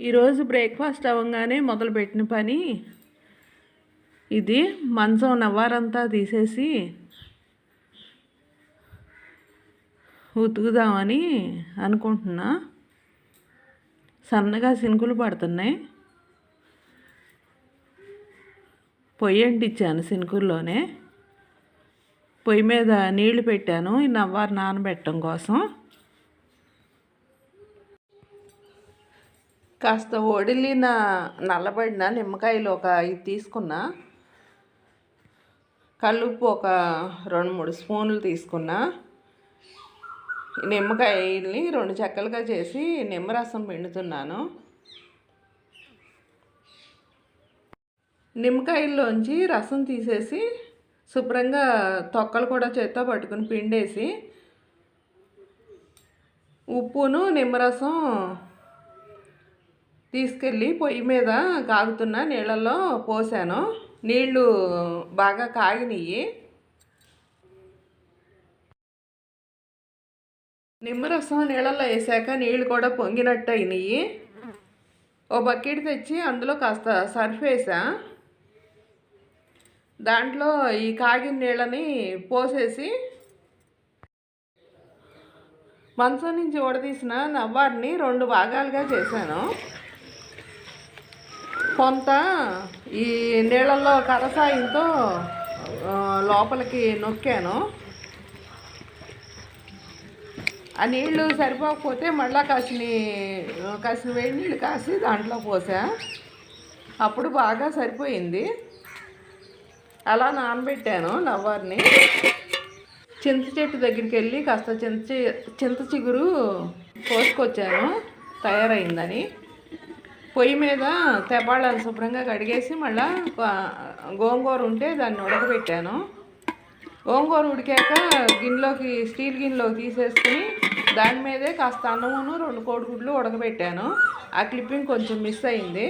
ఈరోజు బ్రేక్ఫాస్ట్ అవ్వగానే మొదలుపెట్టిన పని. ఇది మంచం నవ్వారంతా తీసేసి ఉతుకుదామని అనుకుంటున్నా. సన్నగా సినుకులు పడుతున్నాయి. పొయ్యి అంటించాను సినుకుల్లోనే. పొయ్యి మీద నీళ్ళు పెట్టాను. ఈ నవ్వారు నానబెట్టడం కోసం. కాస్త ఒడిలిన నల్లబడిన నిమ్మకాయలు ఒక ఇది తీసుకున్నా కల్లుప్పు ఒక రెండు మూడు స్పూన్లు తీసుకున్నా నిమ్మకాయల్ని రెండు చెక్కలుగా చేసి నిమ్మరసం పిండుతున్నాను. నిమ్మకాయల్లోంచి రసం తీసేసి శుభ్రంగా తొక్కలు కూడా చేత్తో పట్టుకుని పిండేసి ఉప్పును నిమ్మరసం తీసుకెళ్ళి పొయ్యి మీద కాగుతున్న నీళ్ళల్లో పోసాను. నీళ్ళు బాగా కాగినాయి నిమ్మరసం నీళ్ళల్లో వేసాక నీళ్ళు కూడా పొంగినట్టు అయినాయి ఓ బకెట్ తెచ్చి అందులో కాస్త సర్ఫ్ వేసా. దాంట్లో ఈ కాగిన నీళ్ళని పోసేసి మంచం నుంచి ఉడదీసిన నవ్వాడిని రెండు భాగాలుగా చేశాను. కొంత ఈ నీళ్ళల్లో కరసాయంతో లోపలికి నొక్కాను. ఆ నీళ్ళు సరిపోకపోతే మళ్ళీ కాసిని కాసిన వేడి నీళ్ళు కాసి దాంట్లో పోసా. అప్పుడు బాగా సరిపోయింది. అలా నానబెట్టాను నవ్వారిని చింత చెట్టు దగ్గరికి వెళ్ళి కాస్త చింత చింత చిగురు కోసుకొచ్చాను. తయారైందని. పొయ్యి మీద తెపాళ్ళని శుభ్రంగా కడిగేసి మళ్ళీ గోంగూర ఉంటే దాన్ని ఉడకబెట్టాను. గోంగూర ఉడికాక గిన్నెలోకి స్టీల్ గిన్నెలోకి తీసేసుకుని దాని మీదే కాస్త అన్నమును రెండు కోడిగుడ్లు ఉడకబెట్టాను. ఆ క్లిప్పింగ్ కొంచెం మిస్ అయింది.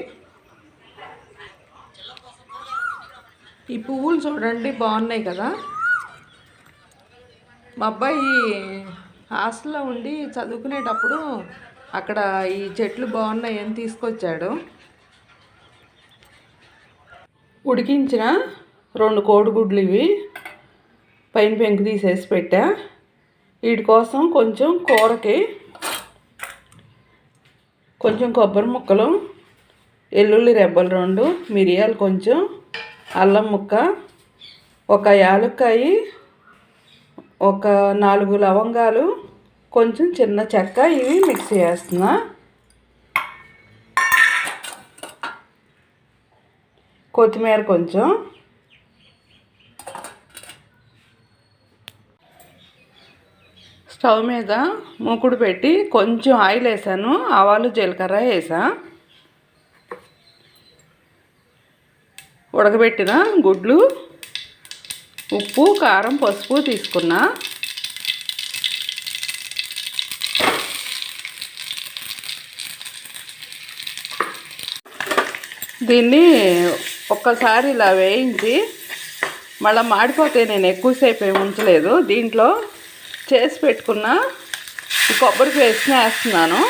ఈ పువ్వులు చూడండి బాగున్నాయి కదా. మా అబ్బాయి హాస్టల్లో ఉండి చదువుకునేటప్పుడు అక్కడ ఈ చెట్లు బాగున్నాయని తీసుకొచ్చాడు. ఉడికించిన రెండు కోడిగుడ్లు ఇవి పైన పెంకు తీసేసి పెట్టా. వీటి కోసం కొంచెం కూరకి కొంచెం కొబ్బరి ముక్కలు ఎల్లుల్లి రెబ్బలు రెండు మిరియాలు కొంచెం అల్లం ముక్క ఒక యాలక్కాయి ఒక నాలుగు లవంగాలు కొంచెం చిన్న చెక్క ఇవి మిక్స్ చేస్తున్నా. కొత్తిమీర కొంచెం. స్టవ్ మీద మూకుడు పెట్టి కొంచెం ఆయిల్ వేసాను ఆవాలు జీలకర్ర వేసా. ఉడకబెట్టిన గుడ్లు ఉప్పు కారం పసుపు తీసుకున్నా. దీన్ని ఒక్కసారి ఇలా వేయించి మళ్ళీ మాడిపోతే నేను ఎక్కువసేపు ఏమి ఉంచలేదు. దీంట్లో చేసి పెట్టుకున్న కొబ్బరి పేస్ట్ని వేస్తున్నాను.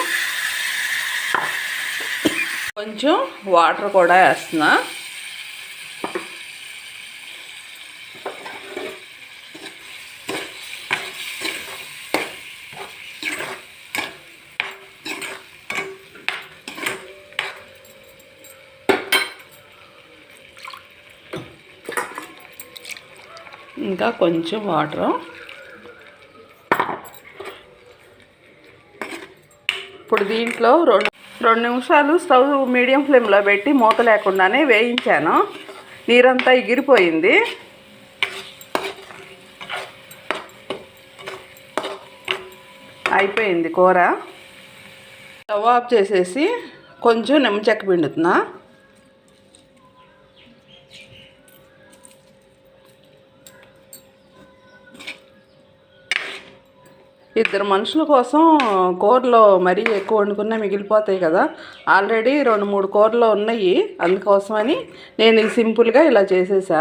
కొంచెం వాటర్ కూడా వేస్తున్నా. ఇంకా కొంచెం వాటర్. ఇప్పుడు దీంట్లో రెండు రెండు నిమిషాలు స్టవ్ మీడియం ఫ్లేమ్లో పెట్టి మూత లేకుండానే వేయించాను. నీరంతా ఎగిరిపోయింది. అయిపోయింది కూర. స్టవ్ ఆఫ్ చేసేసి కొంచెం నిమ్మ చెక్క పిండుతున్నా. ఇద్దరు మనుషుల కోసం కూరలో మరీ ఎక్కువ వండుకున్నా మిగిలిపోతాయి కదా. ఆల్రెడీ రెండు మూడు కూరలు ఉన్నాయి. అందుకోసమని నేను ఇది సింపుల్గా ఇలా చేసేసా.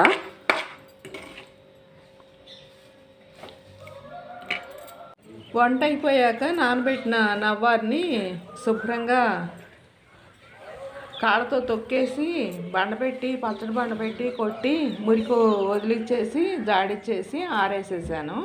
వంట అయిపోయాక నానబెట్టిన నవ్వారిని శుభ్రంగా కాళ్ళతో తొక్కేసి బండ పెట్టి పచ్చడి బండ పెట్టి కొట్టి మురికి వదిలిచ్చేసి జాడిచ్చేసి ఆరేసేసాను.